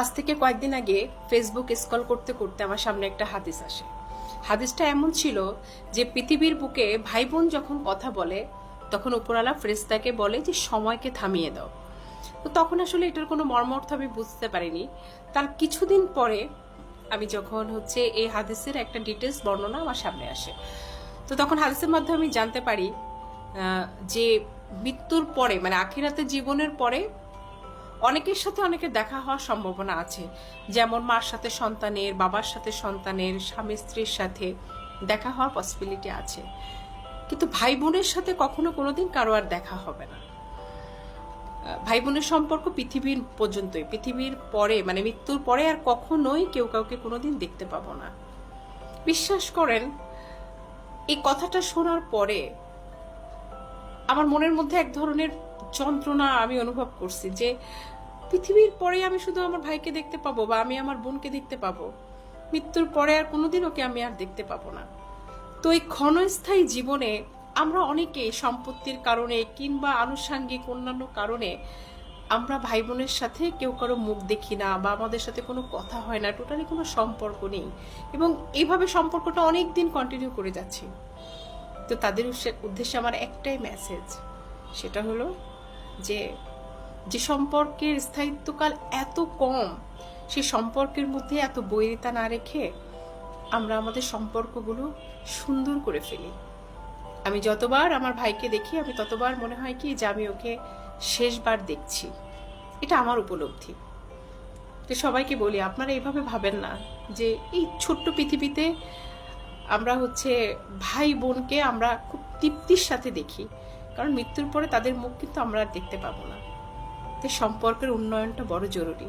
আজ থেকে কয়েকদিন আগে ফেসবুক স্কল করতে করতে আমার সামনে একটা হাদিস আসে। হাদিসটা এমন ছিল যে পৃথিবীর বুকে ভাই বোন যখন কথা বলে, তখন উপরালা ফ্রেস্তাকে বলে যে, সময়কে থামিয়ে দাও। তো তখন আসলে এটার কোনো মর্মার্থ আমি বুঝতে পারিনি। তার কিছুদিন পরে আমি যখন হচ্ছে এই হাদিসের একটা ডিটেলস বর্ণনা আমার সামনে আসে। তো তখন হাদিসের মাধ্যমে আমি জানতে পারি যে মৃত্যুর পরে মানে আখিরাতে জীবনের পরে অনেকের সাথে অনেকের দেখা হওয়ার সম্ভাবনা আছে। যেমন মার সাথে সন্তানের, বাবার সাথে সন্তানের, স্বামী স্ত্রীর সাথে দেখা হওয়ার পসিবিলিটি আছে। কিন্তু ভাই বোনের সাথে কখনো কোনোদিন কারও আর দেখা হবে না। ভাই বোনের সম্পর্ক পৃথিবীর পর্যন্তই। পৃথিবীর পরে মানে মৃত্যুর পরে আর কখনোই কেউ কাউকে কোনোদিন দেখতে পাবো না। বিশ্বাস করেন, এই কথাটা শোনার পরে আমার মনের মধ্যে এক ধরনের যন্ত্রণা আমি অনুভব করছি যে পৃথিবীর পরে আমি শুধু আমার ভাইকে দেখতে পাবো বা আমি আমার বোনকে দেখতে পাবো। মৃত্যুর পরে আর কোনোদিন ওকে আমি আর দেখতে পাবো না। তো এই ক্ষণস্থায়ী জীবনে আমরা অনেকে সম্পত্তির কারণে কিংবা আনুষাঙ্গিক অন্যান্য কারণে আমরা ভাই বোনের সাথে কেউ কারও মুখ দেখি না বা আমাদের সাথে কোনো কথা হয় না, টোটালি কোনো সম্পর্ক নেই। এবং এইভাবে সম্পর্কটা অনেক দিন কন্টিনিউ করে যাচ্ছি। তো তাদের উদ্দেশ্যে আমার একটাই মেসেজ সেটা হলো যে যে সম্পর্কের স্থায়িত্বকাল এত কম, সে সম্পর্কের মধ্যে এত বৈরিতা না রেখে আমরা আমাদের সম্পর্কগুলো সুন্দর করে ফেলি। আমি যতবার আমার ভাইকে দেখি, আমি ততবার মনে হয় কি যে আমি ওকে শেষবার দেখছি। এটা আমার উপলব্ধি। তো সবাইকে বলি, আপনারা এইভাবে ভাবেন না যে এই ছোট্ট পৃথিবীতে আমরা হচ্ছে ভাই বোনকে আমরা খুব তৃপ্তির সাথে দেখি, কারণ মৃত্যুর পরে তাদের মুখ কিন্তু আমরা আর দেখতে পাবো না। সম্পর্কের উন্নয়নটা বড় জরুরি।